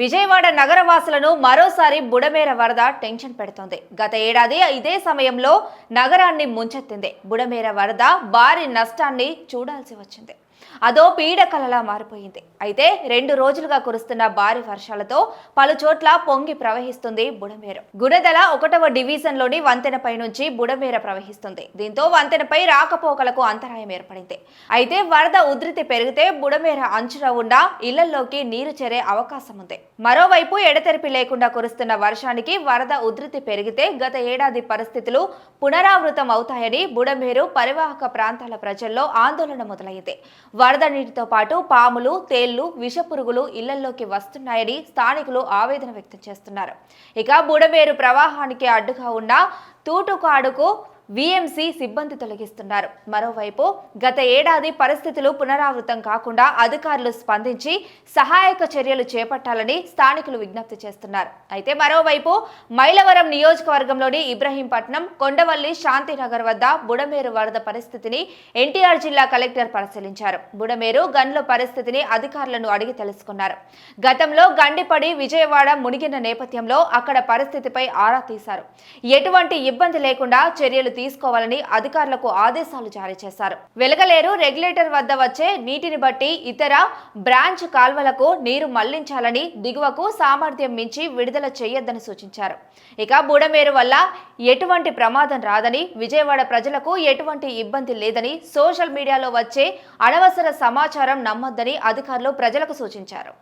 విజయవాడ నగరవాసులను మరోసారి బుడమేర వరద టెన్షన్ పెడుతోంది. గత ఏడాది ఇదే సమయంలో నగరాన్ని ముంచెత్తింది. బుడమేర వరద భారీ నష్టాన్ని చూడాల్సి వచ్చింది. అదో పీడకలలా మారిపోయింది. అయితే రెండు రోజులుగా కురుస్తున్న భారీ వర్షాలతో పలు చోట్ల పొంగి ప్రవహిస్తుంది బుడమేరు. గుణదల ఒకటవ డివిజన్లోని వంతెనపై నుంచి బుడమేర ప్రవహిస్తుంది. దీంతో వంతెనపై రాకపోకలకు అంతరాయం ఏర్పడింది. అయితే వరద ఉధృతి పెరిగితే బుడమేర అంచున ఉన్న ఇళ్ళలోకి నీరు చేరే అవకాశం ఉంది. మరోవైపు ఎడతెరిపి లేకుండా కురుస్తున్న వర్షానికి వరద ఉధృతి పెరిగితే గత ఏడాది పరిస్థితులు పునరావృతం అవుతాయని బుడమేరు పరివాహక ప్రాంతాల ప్రజల్లో ఆందోళన మొదలైంది. వరద నీటితో పాటు పాములు తేళ్ళు విషపురుగులు ఇళ్ళలోకి వస్తున్నాయని స్థానికులు ఆవేదన వ్యక్తం చేస్తున్నారు. ఇక బుడమేరు ప్రవాహానికి అడ్డుగా ఉన్న తూటుకాడుకు విఎంసి సిబ్బంది తొలగిస్తున్నారు. మరోవైపు గత ఏడాది పరిస్థితులు పునరావృతం కాకుండా అధికారులు స్పందించి సహాయక చర్యలు చేపట్టాలని స్థానికులు విజ్ఞప్తి చేస్తున్నారు. అయితే మరోవైపు మైలవరం నియోజకవర్గంలోని ఇబ్రహీంపట్నం కొండవల్లి శాంతినగర్ వద్ద బుడమేరు వరద పరిస్థితిని ఎన్టీఆర్ జిల్లా కలెక్టర్ పరిశీలించారు. బుడమేరు గన్ల పరిస్థితిని అధికారులను అడిగి తెలుసుకున్నారు. గతంలో గండిపడి విజయవాడ మునిగిన నేపథ్యంలో అక్కడ పరిస్థితిపై ఆరా తీశారు. ఎటువంటి ఇబ్బంది లేకుండా చర్యలు తీసుకోవాలని అధికారులకు ఆదేశాలు జారీ చేశారు. వెలగలేరు రెగ్యులేటర్ వద్ద వచ్చే నీటిని బట్టి ఇతర బ్రాంచ్ కాల్వలకు నీరు మళ్ళించాలని దిగువకు సామర్థ్యం మించి విడుదల చేయొద్దని సూచించారు. ఇక బుడమేరు వల్ల ఎటువంటి ప్రమాదం రాదని విజయవాడ ప్రజలకు ఎటువంటి ఇబ్బంది లేదని సోషల్ మీడియాలో వచ్చే అనవసర సమాచారం నమ్మొద్దని అధికారులు ప్రజలకు సూచించారు.